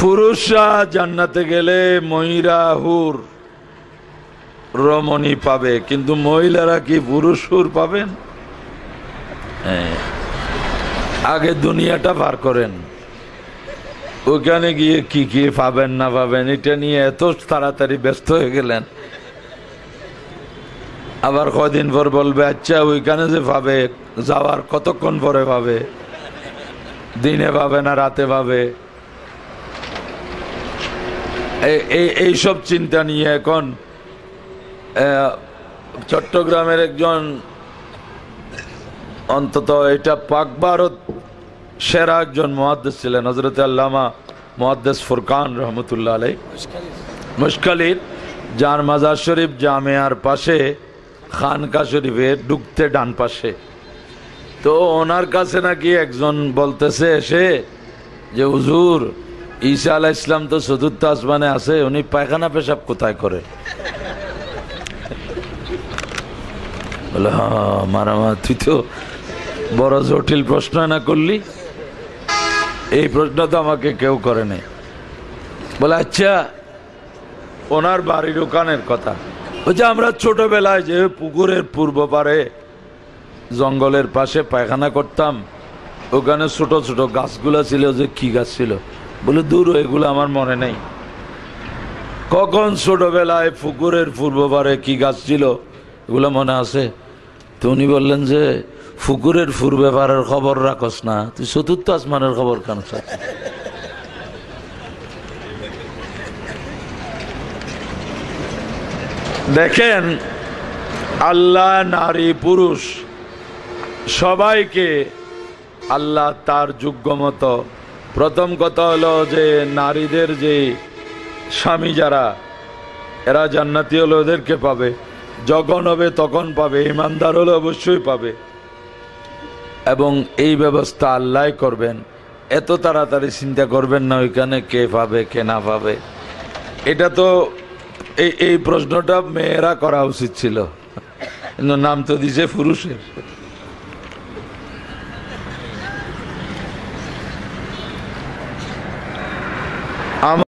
পুরুষরা জান্নাতে গেলে মহিলা হুর, রমণী পাবে। কিন্তু মহিলারা কি পুরুষ হুর পাবেন? হ্যাঁ। আগে দুনিয়াটা পার করেন। ওখানে গিয়ে কি কি পাবেন না পাবেন, এটা নিয়ে এত তাড়াতাড়ি ব্যস্ত হয়ে গেলেন। আবার কদিন পর বলবে আচ্ছা ওইখানে যে পাবে, যাওয়ার কতক্ষণ পরে পাবে? দিনে পাবে না রাতে পাবে? এই- এইসব চিন্তা নিয়ে এখন চট্টগ্রামের একজন অন্তত এটা পাক ভারত সেরা একজন মহাদ্দেশ ছিলেন হজরত আল্লামা মহাদ্দেশ ফুরকান রহমতুল্লাহ আলাই মুশকালির যার মাজার শরীফ জামেয়ার পাশে, খানকা শরীফের ঢুকতে ডান পাশে। তো ওনার কাছে নাকি একজন বলতেছে এসে যে, হুজুর ঈসা আলাহ ইসলাম তো চতুর্থ আসমানে আছে, উনি পায়খানা পেশাব কোথায় করে? মারামা তুই তো বড় জটিল প্রশ্ন না করলি? এই প্রশ্ন তো আমাকে কেউ করে নাই। বলে আচ্ছা ওনার বাড়ির ওখানের কথা। বলছে, আমরা ছোটবেলায় যে পুকুরের পূর্ব পারে, জঙ্গলের পাশে পায়খানা করতাম, ওখানে ছোট ছোট গাছগুলো ছিল, যে কি গাছ ছিল? বলে, দূর, এগুলো আমার মনে নেই। কখন ছোটবেলায় পুকুরের পূর্ব পারে কি গাছ ছিল? এগুলো মনে আছে? তো উনি বললেন যে পুকুরের পূর্বে পারের খবর রাখস না। তুই চতুর্থ আসমানের খবর কেন দেখেন, আল্লাহ নারী, পুরুষ, সবাইকে আল্লাহ তার যোগ্য মতো প্রথম কথা হলো যে নারীদের যে স্বামী যারা, এরা জান্নাতি হলে ওদেরকে পাবে, যখন হবে তখন পাবে, ইমানদার হলে অবশ্যই পাবে। এবং এই ব্যবস্থা আল্লাহ করবেন। এত তাড়াতাড়ি চিন্তা করবেন না ওইখানে কে পাবে, কে না পাবে। এটা তো এই এই প্রশ্নটা মেয়েরা করা উচিত ছিল। নাম তো দিছে পুরুষের। ama